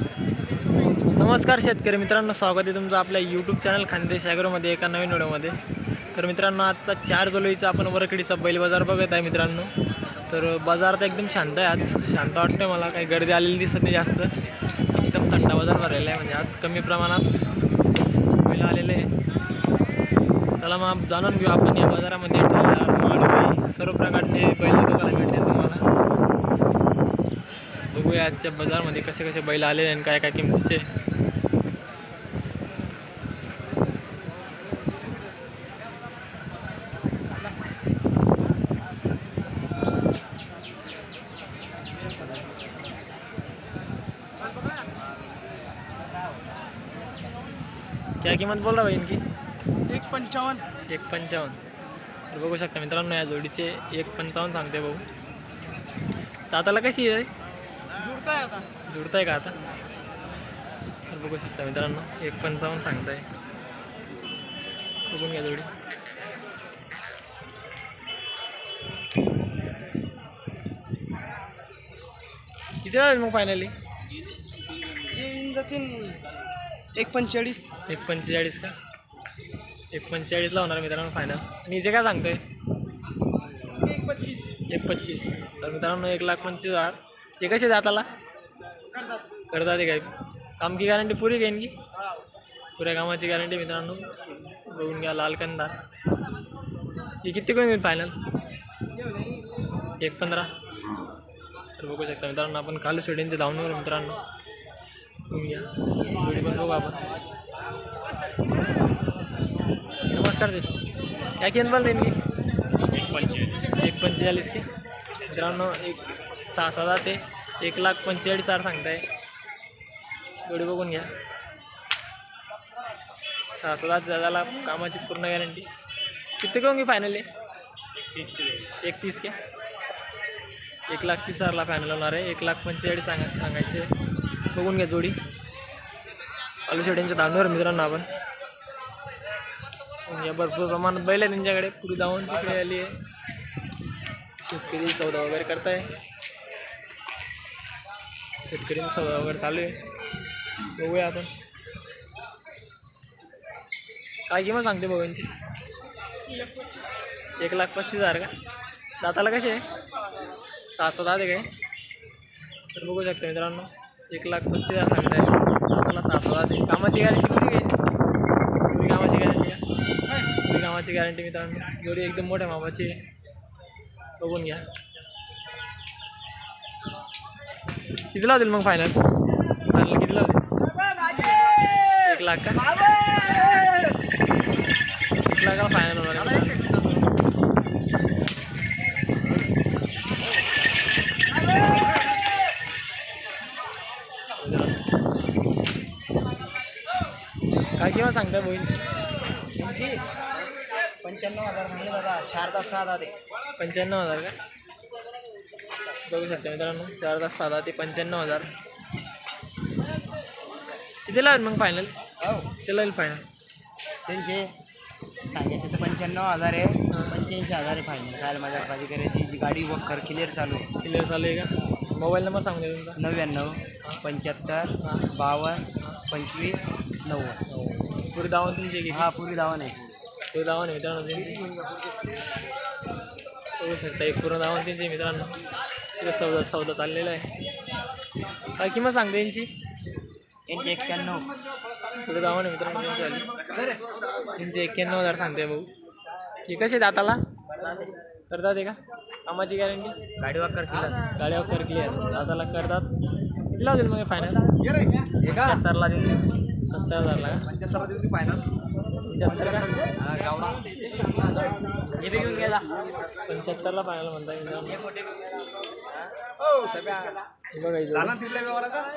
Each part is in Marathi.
नमस्कार शेतकरी मित्रांनो स्वागत आहे तुमचं आपल्या यूट्यूब चॅनल खानदेश ॲग्रोमध्ये एका नवीन व्हिडिओमध्ये. तर मित्रांनो आजचा चार जुलैचा आपण वरखडीचा बैल बाजार बघत आहे मित्रांनो. तर बाजार तर एकदम शांत आहे आज. शांत वाटतं मला काही गर्दी आलेली दिसत नाही जास्त. एकदम थंड बाजार भरलेला आहे म्हणजे आज कमी प्रमाणात बैल आलेले आहे. चला मग जाणून घेऊ आपण या बाजारामध्ये. सर्व प्रकारचे बैल बघायला मिळतील तुम्हाला. बघूया आजच्या बाजारमध्ये कसे कसे बैल आलेले आणि काय काय किमतीचे क्या किंमत बोल रहा भाई इनकी? एक पंचावन्न. एक पंचावन्न. बघू शकता मित्रांनो या जोडीचे एक पंचावन्न सांगते भाऊ. दाताला कशी आहे? जुडताय का आता? तर बघू शकता मित्रांनो एक पंचावन्न सांगताय. बघून घ्या जोडी. किती वेळ मग फायनली एक पंचेचाळीस. एक पंचेचाळीस का? एक पंचेचाळीसला होणार मित्रांनो फायनल आणि हिचे काय सांगतोय? एक पच्चीस. एक पच्चीस. तर मित्रांनो एक लाख पंचवीस हजार. हे कसे जाताला करतात ते काय काम की गॅरंटी पुरी घेईन की पुऱ्या कामाची गॅरंटी मित्रांनो. बघून घ्या लाल कंदार हे किती कोण होईल फायनल एक पंधरा. तर बघू शकता मित्रांनो आपण कालू शेडींचे धावून वगैरे मित्रांनो. बघून घ्या. जोडी पण बघू आपण. नमस्कार ते काय किंमत बोल रही एक पंचेचाळीस एक पंचेचाळीस की? मित्रांनो एक सहा सहा ते एक लाख पंचेचाळीस हजार सांगताय. जोडी बघून घ्या. सहा सहा दादाला कामाची पूर्ण गॅरंटी किती करून घे फायनली एक तीस क्या एक लाख तीस हजारला फायनल होणार आहे. एक लाख पंचेचाळीस सांगा सांगायचे. बघून घ्या जोडी. आलू शेड्यांच्या दांडवर मित्रांनो आपण. भरपूर प्रमाणात बैल आहे त्यांच्याकडे. पुरी धावून तिकडे आली आहे. शेतकरी सौदा वगैरे करताय? शेतकरी सौदा वगैरे चालू आहे. बघूया आपण. काय किंमत सांगते बघांची एक लाख पस्तीस हजार का? दाताला कसे आहे? सहा सात आहे काय? तर बघू शकता मित्रांनो एक लाख पस्तीस हजार सांगताय दाताला सात सात आहे. कामाची गॅरंटी कुठे घ्यायची पुरी कामाची गॅरंटी का? पुरी कामाची गॅरंटी मित्रांनो. एवढी एकदम मोठ्या मामाची आहे. बघून घ्या. किती लावतील मग फायनल फायनल किती लावतील? एक लाख का? एक लाखाला फायनल होणार काय किंवा सांगताय बोईंची पंच्याण्णव हजार म्हणले दादा चार तास सहा दादे पंच्याण्णव हजार का? बघू शकता मित्रांनो चार तास साधा ते पंच्याण्णव हजार. किती लावेल मग फायनल हो. किती लावेल फायनल त्यांचे सांगायचे तर पंच्याण्णव हजार आहे पंच्याऐंशी हजार आहे फायनल काय माझ्या पाहिजे करायची जी गाडी वखर क्लिअर चालू आहे. क्लिअर चालू आहे का? मोबाईल नंबर सांगू दे तुमचा. नव्याण्णव पंच्याहत्तर बावन्न पंचवीस नव्वद. पुरी दावण तुमची हा पुरी धावण आहे. पुरी दावण आहे मित्रांनो बघू शकता एक पूर्ण त्यांची आहे मित्रांनो. तिथे सौदा सौदा चाललेला आहे. काय किंमत सांगते यांची? यांचे एक्क्याण्णव. पुढे आहे मित्रांनो त्यांची आली त्यांचे एक्क्याण्णव हजार सांगते भाऊ हे कसे दाताला? करतात आहे का? कामाची गॅरंटी गाडी वखर क्लिअर गाड्या कर क्लिअर दादाला करतात. किती लावतील मग फायनल सत्तरला देईल सत्तर हजारला का? पंच्याहत्तर देऊ फायनल घेऊन गेला पंच्याहत्तरला फायनल म्हणता येईल हे बघा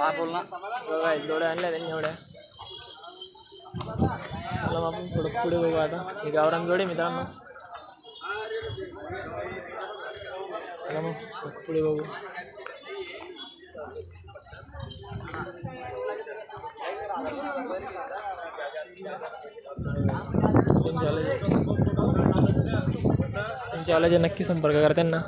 हे बोल ना बघा हे जोड्या आणल्या त्यांनी एवढ्या चला मग आपण थोडं पुढे बघू. आता हे गावरान जोडे मित्रांनो चला मग पुढे बघू. त्यांच्या आल्याचे नक्की संपर्क करा त्यांना.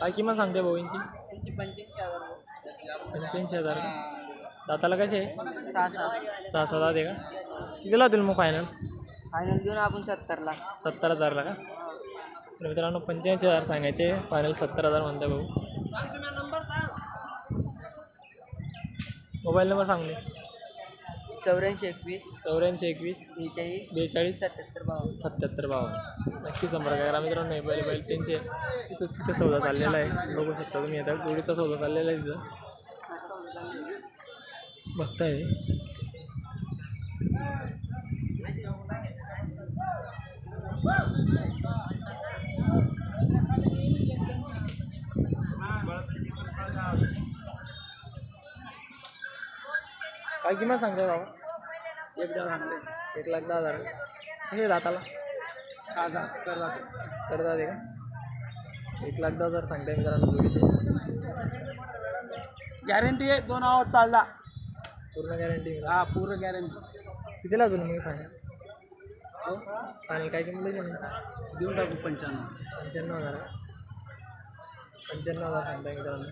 काय मग सांगते भाऊंची? पंच्याऐंशी हजार. दाताला कसे सहा सहा सहा सात का? किती लावतील मग फायनल फायनल घेऊन आपण सत्तरला. सत्तर हजारला का? तर मित्रांनो पंच्याऐंशी हजार सांगायचे. फायनल सत्तर हजार म्हणते भाऊ मोबाईल नंबर सांगले चौऱ्याऐंशी एकवीस. चौऱ्याऐंशी एकवीस. बेचाळीस. बेचाळीस. सत्याहत्तर बावन्न. सत्याहत्तर बावन्न. नक्की संपर्क करा मित्रांनो बैल बैल त्यांचे तिथं तिथं सौदा चाललेला आहे. बघू शकता तुम्ही आता. जोडीचा सौदा चाललेला आहे तिथं. बघताय. काय किंमत सांगताय बाबा? एक दहा सांगते एक लाख दहा हजार. कसे दाताला? हजार. करतात करतात आहे का? एक लाख दहा हजार सांगताय मित्रांनो जोडीचे. गॅरंटी आहे दोन आवाज चालला. पूर्ण गॅरंटी हा पूर्ण गॅरंटी. कितीला तुम्ही मग फायनल? फायनल काय किंमत म्हणजे देऊन टाकू पंच्याण्णव. पंच्याण्णव हजार? पंच्याण्णव हजार सांगताय मित्रांनो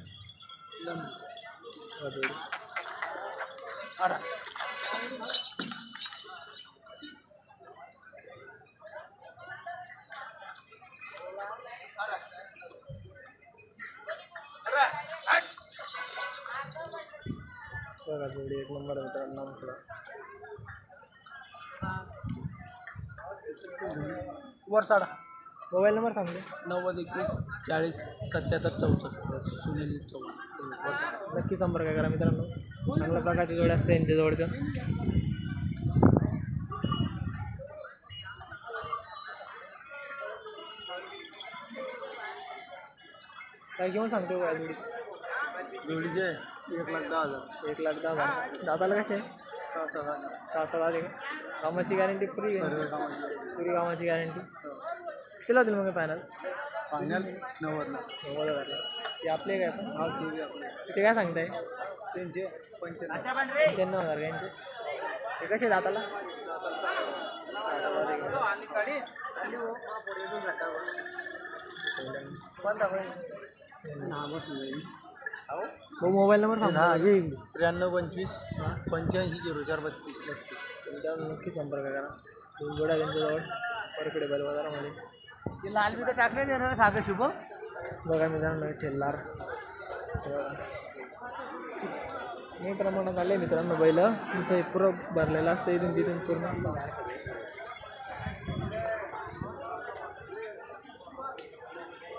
बघा जोडी. एक नंबर आहे मित्रांनो म्हटलं वर साडा. मोबाईल नंबर सांगते नव्वद एकवीस चाळीस सत्याहत्तर चौसष्ट. सुनील साडा. नक्की संपर्क करा मित्रांनो. चांगल्या प्रकारचे जोडे असते यांच्या जवळचं काय घेऊन सांगतो काय जोडी? जोडीचे एक लाख दहा हजार. एक लाख दहा हजार. दादाला कसे? आहे सहा सहा सहा सहा का कामाची गॅरंटी पुरी आहे. पुरी कामाची गॅरंटी किती होतील मग फायनल फायनल नव्वदला नव्वद ते आपले काय? पण हा आपले. ते काय सांगताय? त्यांचे पंच्याण्णव. पंच्याण्णव हजार का यांचे? ते कसे दाताला हो मोबाईल नंबर सांगा. त्र्याण्णव पंचवीस पंच्याऐंशी झिरो चार बत्तीस. तुमच्यावर नक्की संपर्क करा. दोन जोड्या त्यांच्याजवळ. परकडे बैल बाजारामध्ये ते लाल बी तर टाकले ते ना सागर शुभ. बघा मित्रांनो हे ठेलदार. मी प्रमाणात आले मित्रांनो बैल. तिथं हे पुरं भरलेलं असतं इथून तिथून पूर्ण.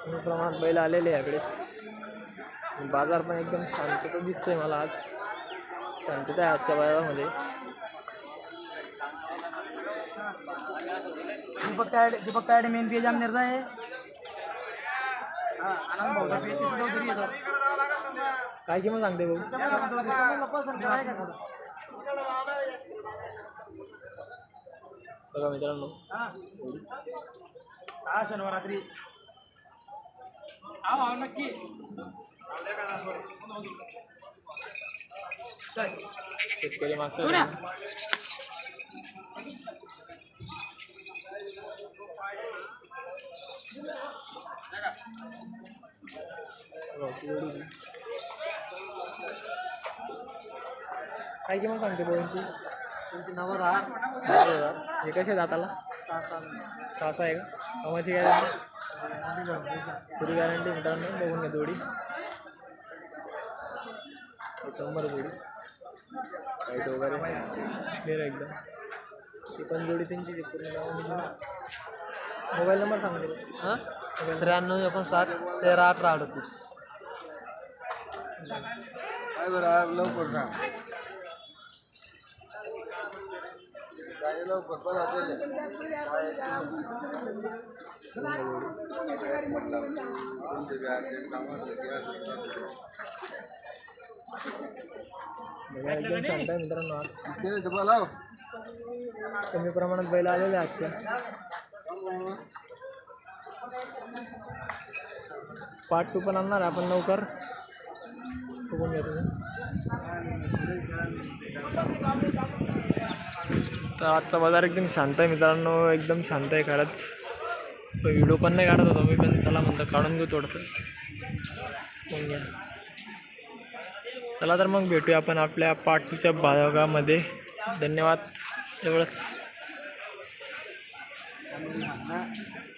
कमी प्रमाणात बैल आलेले आहे याकडे. बाजार पण एकदम शांतता दिसतोय मला आज. शांतता आहे आजच्या बाजारामध्ये. दीपक तायडे दीपक तायडे मेन पेज आमनेरचा आहे हा, आनंद भाऊचा पेज तिथं येतो. काय किंमत सांगते भाऊ? बघा मित्रांनो. हा. हा शनिवार रात्री हा भाऊ नक्की. शेतकरी मागतात काय किंमत सांगते भाऊंची तुमची नव्वद हा हे कसे दाताला सहा सहा सहा सहा आहे का? कामाची गॅरंटी? पुरी गॅरंटी मित्रांनो बघून घ्या जोडी. एक नंबर जोडी. लाइट वगैरे क्लिअर एकदम. ती पण जोडी त्यांची पूर्ण मोबाईल नंबर सांगते हां? त्र्याण्णव एकोणसाठ तेरा अठरा अडतीस. काय बरं लवकर सांग लवकर बघा एकदम शांत आहे मित्रांनो आज. बोला कमी प्रमाणात बैल आलेले आहे आजच्या. पार्ट टू पण आणणार आपण लवकर. बघून घ्या तुम्ही. तर आजचा बाजार एकदम शांत आहे मित्रांनो एकदम शांत आहे खरंच. व्हिडिओ पण नाही काढत होतो मी पण चला म्हणतो काढून घेऊ थोडंसं. मग घ्या. चला तर मग भेटूया आपण आपल्या पार्ट टूच्या भागामध्ये. धन्यवाद. एवढंच. มีสิ